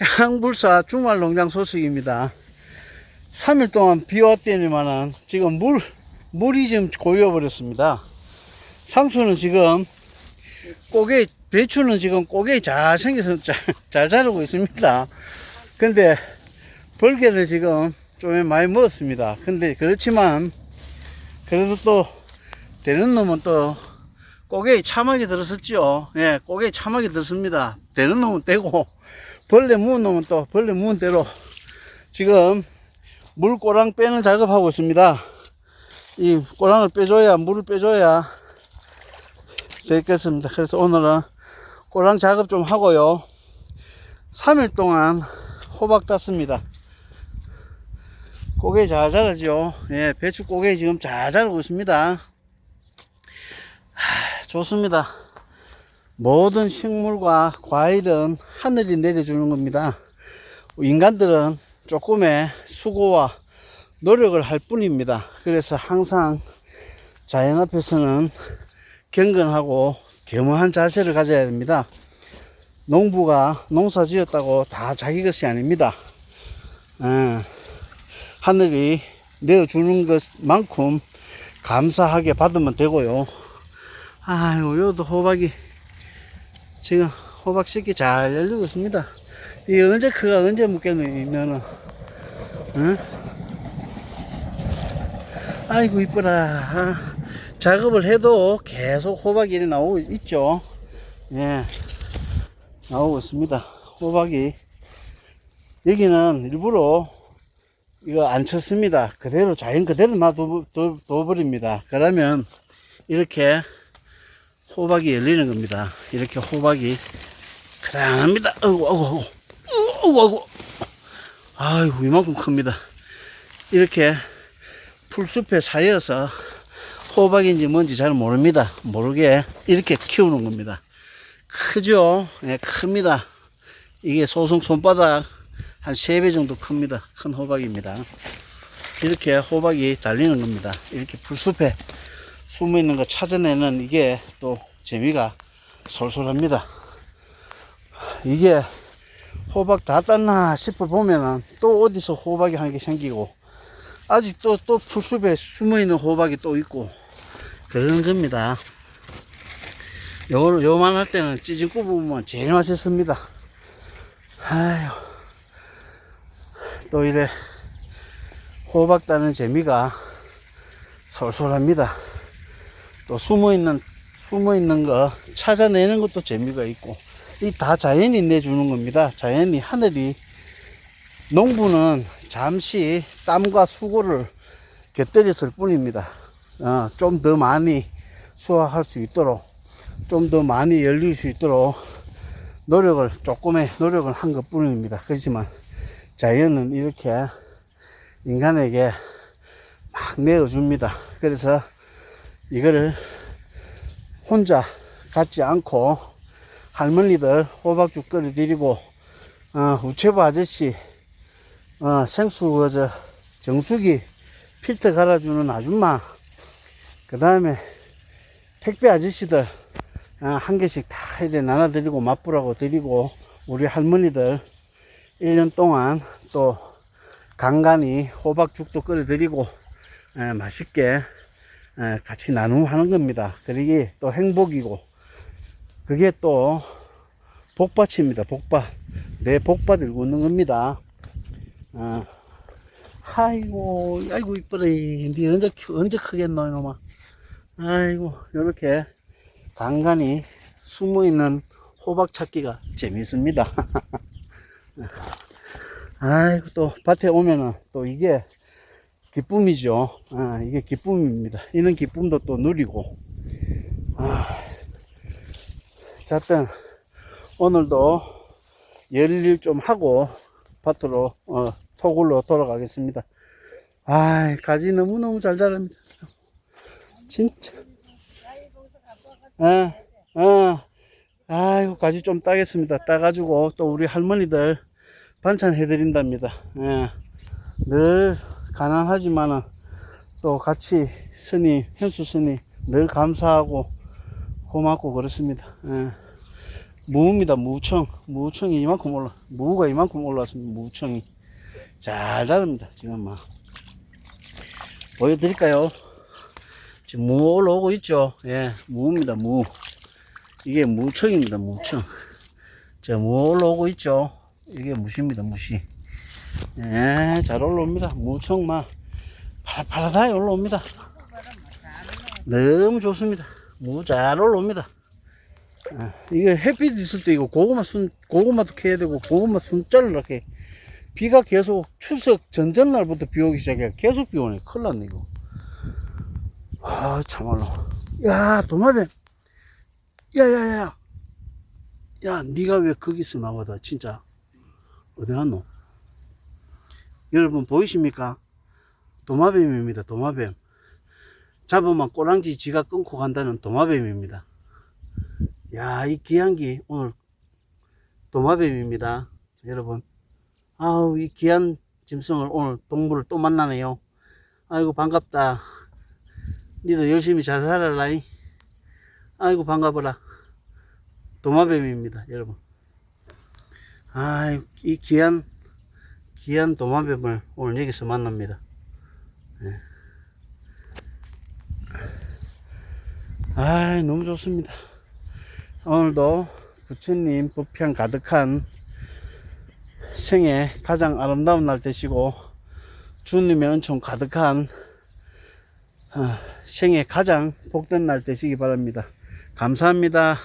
향불사 주말 농장 소식입니다. 3일 동안 비 왔더니만은 지금 물, 물이 지금 고여버렸습니다. 상추는 지금 꼬개, 배추는 지금 꼬개 잘 생겨서 잘, 잘 자라고 있습니다. 근데 벌개를 지금 좀 많이 먹었습니다. 근데 그렇지만 그래도 또 되는 놈은 또 꼬개에 참하게 들었었죠. 예, 꼬개에 참하게 들었습니다. 되는 놈은 되고 벌레 무은 놈은 또 벌레 무은 대로 지금 물 꼬랑 빼는 작업하고 있습니다. 이 꼬랑을 빼줘야 물을 빼줘야 되겠습니다. 그래서 오늘은 꼬랑 작업 좀 하고요. 3일 동안 호박 땄습니다. 꼬개 잘 자라죠. 예, 배추 꼬개 지금 잘 자라고 있습니다. 하, 좋습니다. 모든 식물과 과일은 하늘이 내려주는 겁니다. 인간들은 조금의 수고와 노력을 할 뿐입니다. 그래서 항상 자연 앞에서는 경건하고 겸허한 자세를 가져야 됩니다. 농부가 농사 지었다고 다 자기 것이 아닙니다. 어, 하늘이 내어주는 것만큼 감사하게 받으면 되고요. 아이고, 요도 호박이 지금 호박 새끼 잘 열리고 있습니다. 이 언제 크가 언제 너는. 응? 아이고, 이뻐라. 아, 작업을 해도 계속 호박이 나오고 있죠. 예. 나오고 있습니다. 호박이. 여기는 일부러 이거 안 쳤습니다. 그대로 자연 그대로 놔둬버립니다. 그러면 이렇게 호박이 열리는 겁니다. 이렇게 호박이 그랑합니다. 아이고, 아이고, 아이고, 아이고, 아이고. 이만큼 큽니다. 이렇게 풀숲에 사여서 호박인지 뭔지 잘 모릅니다. 모르게 이렇게 키우는 겁니다. 크죠? 예, 큽니다. 이게 소송 손바닥 한 3배 정도 큽니다. 큰 호박입니다. 이렇게 호박이 달리는 겁니다. 이렇게 풀숲에 숨어 있는 거 찾아내는 이게 또 재미가 솔솔합니다. 이게 호박 다 땄나 싶어 보면은 또 어디서 호박이 한 개 생기고 아직 또, 또 풀숲에 숨어 있는 호박이 또 있고 그러는 겁니다. 요, 요만 할 때는 찌진 굽으면 제일 맛있습니다. 아휴. 또 이래 호박 따는 재미가 솔솔합니다. 또 숨어 있는 숨어 있는 거 찾아내는 것도 재미가 있고 이 다 자연이 내주는 겁니다. 자연이 하늘이 농부는 잠시 땀과 수고를 곁들였을 뿐입니다. 어, 좀 더 많이 수확할 수 있도록 좀 더 많이 열릴 수 있도록 노력을 조금의 노력을 한 것 뿐입니다. 그렇지만 자연은 이렇게 인간에게 막 내어줍니다. 그래서 이거를 혼자 갖지 않고 할머니들 호박죽 끓여드리고 어, 우체부 아저씨 어, 생수 그저 정수기 필터 갈아주는 아줌마 그 다음에 택배 아저씨들 어, 한 개씩 다 이래 나눠드리고 맛보라고 드리고 우리 할머니들 1년 동안 또 간간히 호박죽도 끓여드리고 에, 맛있게 에, 같이 나눔하는 겁니다. 그러기 또 행복이고 그게 또 복받칩니다. 복받 내 복받 들고 있는 겁니다. 어. 아이고 아이고 이뻐라 니 언제 키- 언제 크겠노 이놈아 아이고 요렇게 간간히 숨어 있는 호박 찾기가 재밌습니다. 아이고 또 밭에 오면은 또 이게 기쁨이죠. 아, 이게 기쁨입니다. 이런 기쁨도 또 누리고. 아, 자든 오늘도 열일 좀 하고 밭으로 어, 토굴로 돌아가겠습니다. 아, 가지 너무 너무 잘 자랍니다. 진짜. 어, 어. 아이고 가지 좀 따겠습니다. 따가지고 또 우리 할머니들 반찬 해드린답니다. 예. 늘 가난하지만은 또 같이 스님, 현수 스님 늘 감사하고 고맙고 그렇습니다. 예. 무입니다. 무청. 무청이 이만큼 올라, 무가 이만큼 올라왔습니다. 무청이. 잘 자릅니다. 지금 막. 보여드릴까요? 지금 무 올라오고 있죠? 예, 무입니다. 무. 이게 무청입니다. 무청. 자, 무 올라오고 있죠? 이게 무시입니다. 무시. 예, 잘 올라옵니다. 무청 막 팔팔하게 올라옵니다. 너무 좋습니다. 무잘 올라옵니다. 아, 이게 햇빛 있을 때 이거 고구마 순, 고구마도 캐야 되고 고구마 순자를 이렇게 비가 계속 추석 전전 날부터 비 오기 시작해 계속 비 오네. 큰일 났네, 이거. 아, 참말로. 야, 도마뱀. 야, 야, 야. 야, 니가 왜 거기서 나와다, 진짜. 어디 갔노? 여러분, 보이십니까? 도마뱀입니다, 도마뱀. 잡으면 꼬랑지 지가 끊고 간다는 도마뱀입니다. 야, 이게 오늘 도마뱀입니다. 여러분. 아우, 이 귀한 짐승을 오늘 동물을 또 만나네요. 아이고, 반갑다. 니도 열심히 잘 살아라잉. 아이고, 반가워라. 도마뱀입니다, 여러분. 아, 이 귀한, 귀한 도마뱀을 오늘 여기서 만납니다. 아, 너무 좋습니다. 오늘도 부처님 부평 가득한 생애 가장 아름다운 날 되시고 주님의 은총 가득한 어, 생애 가장 복된 날 되시기 바랍니다. 감사합니다.